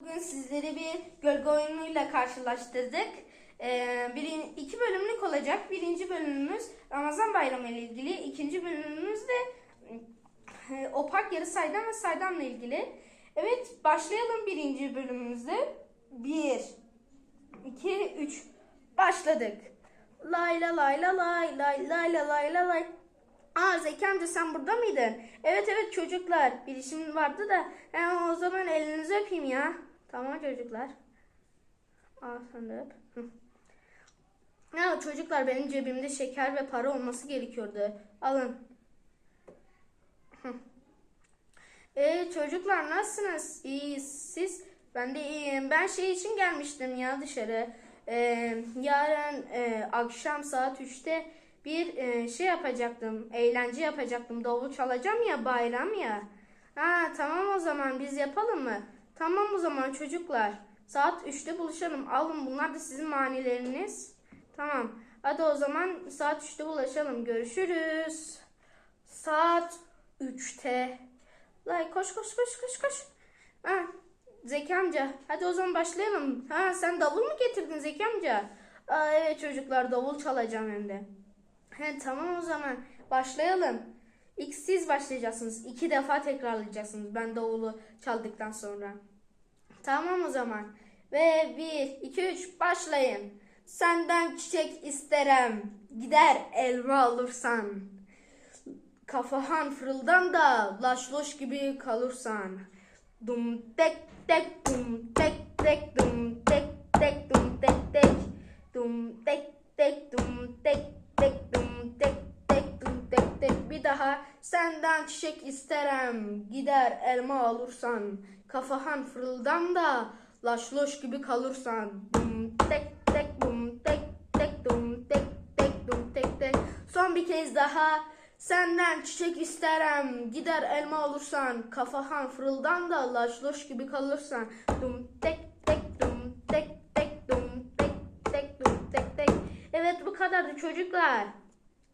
Bugün sizleri bir gölge oyunuyla karşılaştırdık. Ee, birin, iki bölümlük olacak. Birinci bölümümüz Ramazan bayramı ile ilgili. İkinci bölümümüz de e, opak yarı saydam ve saydamla ilgili. Evet başlayalım birinci bölümümüzde. Bir, iki, üç. Başladık. Lay la lay la lay lay lay la lay la lay. Aa Zeki amca sen burada mıydın? Evet evet çocuklar. Bir işim vardı da. He, o zaman elinizi öpeyim ya. Tamam çocuklar. Al. Hı. Ya çocuklar benim cebimde şeker ve para olması gerekiyordu. Alın. Hı. E çocuklar nasılsınız? İyi siz? Ben de iyiyim. Ben şey için gelmiştim ya dışarı. Ee, yarın e, akşam saat 3'te bir e, şey yapacaktım. Eğlence yapacaktım. Davul çalacağım ya bayram ya. Ha tamam o zaman biz yapalım mı? Tamam o zaman çocuklar. Saat 3'te buluşalım. Alın bunlar da sizin manileriniz. Tamam. Hadi o zaman saat 3'te buluşalım. Görüşürüz. Saat 3'te. Lay koş koş koş koş koş. Ha, Zeki amca hadi o zaman başlayalım. Ha sen davul mu getirdin Zeki amca? Aa, evet çocuklar davul çalacağım hem de. He tamam o zaman başlayalım. İlk siz başlayacaksınız. İki defa tekrarlayacaksınız ben davulu çaldıktan sonra. Tamam o zaman. Ve bir, iki, üç başlayın. Senden çiçek isterem. Gider elma alırsan. Kafahan fırıldan da laş loş gibi kalırsan. Dum tek tek dum tek tek senden çiçek isterem gider elma alırsan kafahan fırıldan da laş loş gibi kalırsan dum tek tek dum tek tek dum tek tek dum tek tek son bir kez daha Senden çiçek isterem, gider elma olursan, kafahan fırıldan da laş loş gibi kalırsan. Dum tek tek dum tek tek dum tek tek dum tek tek. Evet bu kadardı çocuklar.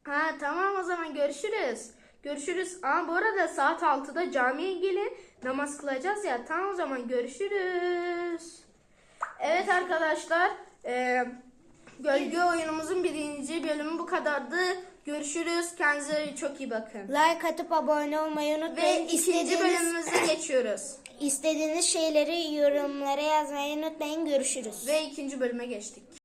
Ha tamam o zaman görüşürüz. Görüşürüz. Aa bu arada saat 6'da camiye gelin. Namaz kılacağız ya. Tamam o zaman görüşürüz. Evet arkadaşlar. Eee Gölge oyunumuzun birinci bölümü bu kadardı. Görüşürüz. Kendinize çok iyi bakın. Like atıp abone olmayı Ve unutmayın. ikinci İstediğiniz, bölümümüze geçiyoruz. istediğiniz şeyleri yorumlara yazmayı unutmayın. Görüşürüz. Ve ikinci bölüme geçtik.